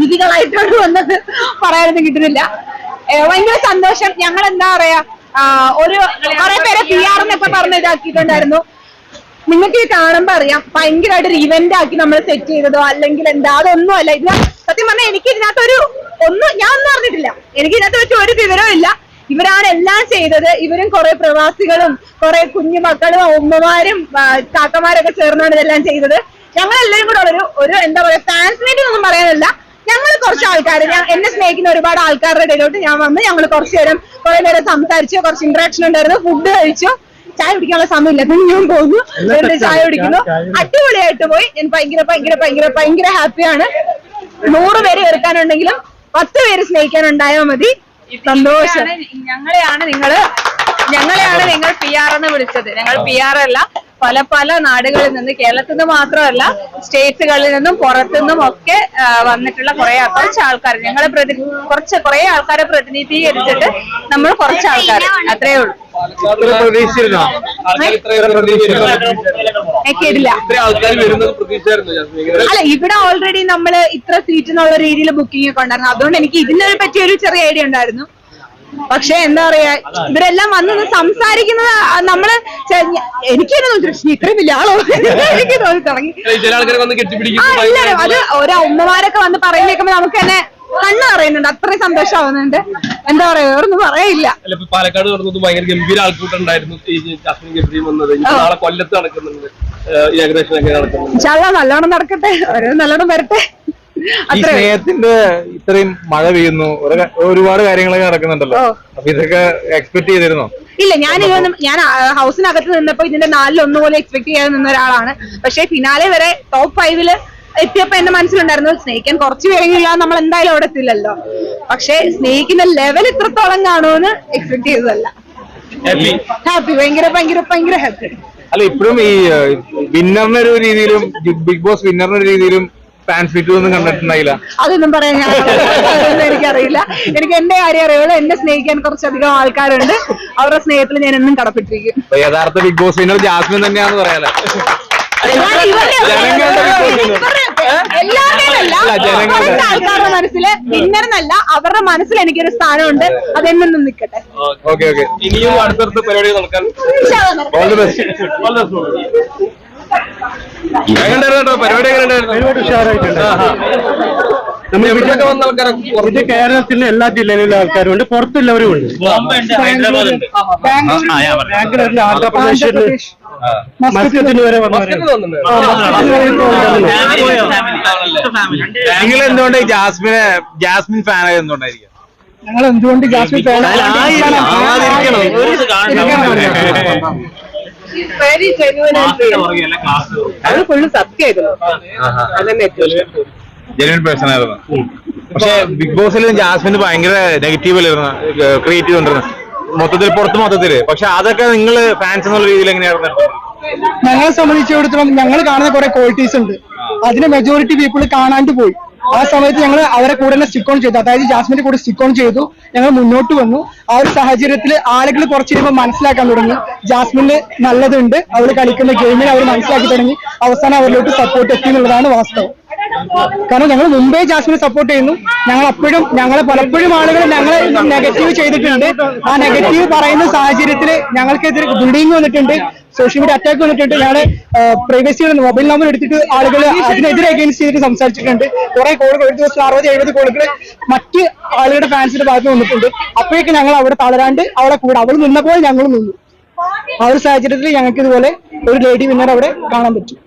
നിധികളായിട്ടാണ് വന്നത്. പറയാനൊന്നും കിട്ടുന്നില്ല. ഭയങ്കര സന്തോഷം. ഞങ്ങൾ എന്താ പറയാ ഒരു കുറെ പേരെ പി ആർ എന്നൊക്കെ പറഞ്ഞ് ഇതാക്കിയിട്ടുണ്ടായിരുന്നു. നിങ്ങൾക്ക് ഇത് കാണുമ്പോ അറിയാം ഭയങ്കരമായിട്ട് ഒരു ഇവന്റ് ആക്കി നമ്മൾ സെറ്റ് ചെയ്തതോ അല്ലെങ്കിൽ എന്താ അതൊന്നും അല്ല. ഇത് സത്യം പറഞ്ഞാൽ എനിക്ക് ഇതിനകത്തൊരു ഒന്നും ഞാൻ ഒന്നും അറിഞ്ഞിട്ടില്ല. എനിക്ക് ഇതിനകത്ത് വെച്ച് ഒരു വിവരവും ഇല്ല. ഇവരാണ് എല്ലാം ചെയ്തത്. ഇവരും കുറെ പ്രവാസികളും കുറെ കുഞ്ഞു മക്കളും ഉമ്മമാരും താത്തമാരൊക്കെ ചേർന്നാണ് ഇതെല്ലാം ചെയ്തത്. ഞങ്ങൾ എല്ലാവരും കൂടെ ഒരു ഒരു എന്താ പറയുക ഫാൻസ് മീറ്റിംഗ് ഒന്നും പറയാനല്ല. ഞങ്ങൾ കുറച്ച് ആൾക്കാർ ഞാൻ എന്നെ സ്നേഹിക്കുന്ന ഒരുപാട് ആൾക്കാരുടെ ഇടയിലോട്ട് ഞാൻ വന്ന് ഞങ്ങൾ കുറച്ച് നേരം കുറെ നേരം സംസാരിച്ചു കുറച്ച് ഇന്ററാക്ഷൻ ഉണ്ടായിരുന്നു ഫുഡ് കഴിച്ചു ചായ കുടിക്കാനുള്ള സമയമില്ല. പിന്നെ ഞാൻ പോകുന്നു. എന്നിട്ട് ചായ കുടിക്കുന്നു? അടിപൊളിയായിട്ട് പോയി. ഞാൻ ഭയങ്കര ഭയങ്കര ഭയങ്കര ഭയങ്കര ഹാപ്പിയാണ് നൂറ് പേര് വെറുക്കാനുണ്ടെങ്കിലും പത്ത് പേര് സ്നേഹിക്കാനുണ്ടായാൽ മതി. സന്തോഷം. ഞങ്ങളെയാണ് ഞങ്ങളെയാണ് നിങ്ങൾ ഞങ്ങളെയാണ് നിങ്ങൾ പി ആർ എന്ന് വിളിച്ചത്. ഞങ്ങൾ പി ആർ അല്ല. പല പല നാടുകളിൽ നിന്ന് കേരളത്തിൽ നിന്ന് മാത്രമല്ല സ്റ്റേറ്റ്സുകളിൽ നിന്നും പുറത്തുനിന്നും ഒക്കെ വന്നിട്ടുള്ള കുറെ കുറച്ച് ആൾക്കാർ. ഞങ്ങളെ പ്രതി കുറച്ച് കുറെ ആൾക്കാരെ പ്രതിനിധീകരിച്ചിട്ട് നമ്മൾ കുറച്ച് ആൾക്കാർ അത്രേ ഉള്ളൂ. കേട്ടില്ല. അല്ല ഇവിടെ ഓൾറെഡി നമ്മൾ ഇത്ര സീറ്റ് എന്നുള്ള രീതിയിൽ ബുക്കിംഗ് ഒക്കെ ഉണ്ടായിരുന്നു. അതുകൊണ്ട് എനിക്ക് ഇതിനെ പറ്റിയ ഒരു ചെറിയ ഐഡിയ ഉണ്ടായിരുന്നു. പക്ഷെ എന്താ പറയാ ഇവരെല്ലാം വന്ന് സംസാരിക്കുന്നത് നമ്മൾ എനിക്ക് തന്നെ ഇത്രയും വലിയ ആളോ? എനിക്ക് തോന്നി തുടങ്ങി ആ അത് ഓരോ ഉമ്മമാരൊക്കെ വന്ന് പറയുന്നേക്കുമ്പോ നമുക്ക് തന്നെ കണ്ണ് പറയുന്നുണ്ട് അത്രയും സന്തോഷമാവുന്നുണ്ട്. എന്താ പറയാ വേറൊന്നും പറയില്ല പാലക്കാട് നടന്നത് ഭയങ്കര ഗംഭീര ആൾക്കൂട്ടുണ്ടായിരുന്നു കൊല്ലത്ത് നടക്കുന്നുണ്ട്. ഏകദേശം നല്ലോണം നടക്കട്ടെ. ഓരോ നല്ലോണം വരട്ടെ. ഈ സ്നേഹത്തിന്റെ ഇത്രയും മഴ പെയ്യുന്നു ഒരുപാട് കാര്യങ്ങളൊക്കെ നടക്കുന്നുണ്ടല്ലോ. അപ്പൊ ഇതൊക്കെ എക്സ്പെക്ട് ചെയ്തിരുന്നോ? ഇല്ല ഞാൻ ഇതൊന്നും ഞാൻ ഹൗസിനകത്ത് നിന്നപ്പോ ഇതിന്റെ നാലിൽ ഒന്നുപോലെ എക്സ്പെക്ട് ചെയ്യാതെ നിന്ന ഒരാളാണ്. പക്ഷെ ഫിനാലെ വരെ ടോപ്പ് ഫൈവിൽ എത്തിയപ്പോ എന്റെ മനസ്സിലുണ്ടായിരുന്നു സ്നേഹിക്കാൻ കുറച്ച് പേരെങ്കിലും നമ്മൾ എന്തായാലും അവിടെ എത്തില്ലല്ലോ. പക്ഷെ സ്നേഹിക്കുന്ന ലെവൽ ഇത്രത്തോളം കാണുമെന്ന് എക്സ്പെക്ട് ചെയ്തതല്ല. ഹാപ്പി ഹാപ്പി ഭയങ്കര ഭയങ്കര ഭയങ്കര ഹാപ്പി അല്ല ഇപ്പോഴും ഈ വിന്നറിന്റെ ഒരു രീതിയിലും ബിഗ് ബോസ് വിന്നറിന്റെ ഒരു രീതിയിലും ഒന്നും കണ്ടിട്ടുണ്ടായില്ല. അതൊന്നും പറയാൻ ഞാൻ അതൊന്നും എനിക്കറിയില്ല. എനിക്ക് എന്റെ കാര്യം അറിയുള്ളൂ എന്നെ സ്നേഹിക്കാൻ കുറച്ചധികം ആൾക്കാരുണ്ട്. അവരുടെ സ്നേഹത്തിൽ ഞാൻ എന്നും കടപ്പെട്ടിരിക്കും. യഥാർത്ഥ ബിഗ് ബോസ് വിന്നർ ജാസ്മിൻ തന്നെയാന്ന് പറയാലോ. ആൾക്കാരുടെ മനസ്സിൽ വിന്നറിനല്ല അവരുടെ മനസ്സിൽ എനിക്കൊരു സ്ഥാനമുണ്ട്. അതെന്നും നിൽക്കട്ടെ. Okay okay. ഇനിയും അടുത്തടുത്ത പരിപാടി നടക്കാൻ. പരിപാടി ഉഷാറായിട്ടുണ്ട്. ഇത് കേരളത്തിലെ എല്ലാ ജില്ലയിലുള്ള ആൾക്കാരുണ്ട് പുറത്തുള്ളവരും ഉണ്ട് ഹൈദരാബാദ് ഉണ്ട് ബാംഗ്ലൂരിൽ ആന്ധ്രാപ്രദേശിൽ മസ്കത്തിന് വരെ നിങ്ങൾ എന്തുകൊണ്ട് ജാസ്മിനെ ജാസ്മിൻ ഫാൻ എന്തുകൊണ്ടായിരിക്കും? ഞങ്ങൾ എന്തുകൊണ്ട് ജാസ്മിൻ ആണ്? വെരി ജെന്യൂൻ അത് ഫുള്ള് സത്യമായിരുന്നു. അതന്നെ ഏറ്റവും ജെന്യൂൻ പേഴ്സൺ ആയിരുന്നു. പക്ഷെ ബിഗ് ബോസിൽ ജാസ്മിന് ഭയങ്കര നെഗറ്റീവ് അല്ലായിരുന്നു ക്രിയേറ്റീവ് ഉണ്ടായിരുന്നു മൊത്തത്തിൽ പുറത്ത് മൊത്തത്തിൽ. പക്ഷെ അതൊക്കെ നിങ്ങൾ ഫാൻസ് എന്നുള്ള രീതിയിൽ എങ്ങനെയായിരുന്നു ഞങ്ങളെ സംബന്ധിച്ചിടത്തോളം ഞങ്ങൾ കാണുന്ന കുറെ ക്വാളിറ്റീസ് ഉണ്ട്. അതിന് മെജോറിറ്റി പീപ്പിൾ കാണാണ്ട് പോയി. ആ സമയത്ത് ഞങ്ങൾ അവരെ കൂടെ തന്നെ സ്റ്റിക്ക് ഓൺ ചെയ്തു. അതായത് ജാസ്മിന്റെ കൂടെ സ്റ്റിക്കോൺ ചെയ്തു. ഞങ്ങൾ മുന്നോട്ട് വന്നു. ആ ഒരു സാഹചര്യത്തിൽ ആളുകൾ കുറച്ച് കഴിയുമ്പോൾ മനസ്സിലാക്കാൻ തുടങ്ങി. ജാസ്മിന് നല്ലതുണ്ട്. അവർ കളിക്കുന്ന ഗെയിമിൽ അവർ മനസ്സിലാക്കി തുടങ്ങി. അവസാനം അവരിലോട്ട് സപ്പോർട്ട് എത്തി എന്നുള്ളതാണ് വാസ്തവം. കാരണം ഞങ്ങൾ മുംബൈ ജാസ്മിനെ സപ്പോർട്ട് ചെയ്യുന്നു. ഞങ്ങൾ അപ്പോഴും ഞങ്ങളെ പലപ്പോഴും ആളുകൾ ഞങ്ങളെ നെഗറ്റീവ് ചെയ്തിട്ടുണ്ട്. ആ നെഗറ്റീവ് പറയുന്ന സാഹചര്യത്തിൽ ഞങ്ങൾക്കെതിരെ ബിൽഡിംഗ് വന്നിട്ടുണ്ട്. സോഷ്യൽ മീഡിയ അറ്റാക്ക് വന്നിട്ടുണ്ട്. ഞങ്ങൾ പ്രൈവസിയുടെ മൊബൈൽ നമ്പർ എടുത്തിട്ട് ആളുകൾ അതിനെതിരെ അഗേൻസ്റ്റ് ചെയ്തിട്ട് സംസാരിച്ചിട്ടുണ്ട്. കുറെ കോളുകൾ ഒരു ദിവസം അറുപത് എഴുപത് കോളുകൾ മറ്റ് ആളുകളുടെ ഫാൻസിന്റെ ഭാഗത്ത് വന്നിട്ടുണ്ട്. അപ്പോഴേക്കും ഞങ്ങൾ അവിടെ തളരാണ്ട് അവിടെ കൂടെ അവൾ നിന്നപ്പോൾ ഞങ്ങൾ നിന്നു. ആ ഒരു സാഹചര്യത്തിൽ ഞങ്ങൾക്ക് ഇതുപോലെ ഒരു ലേഡി വിന്നർ അവിടെ കാണാൻ പറ്റും.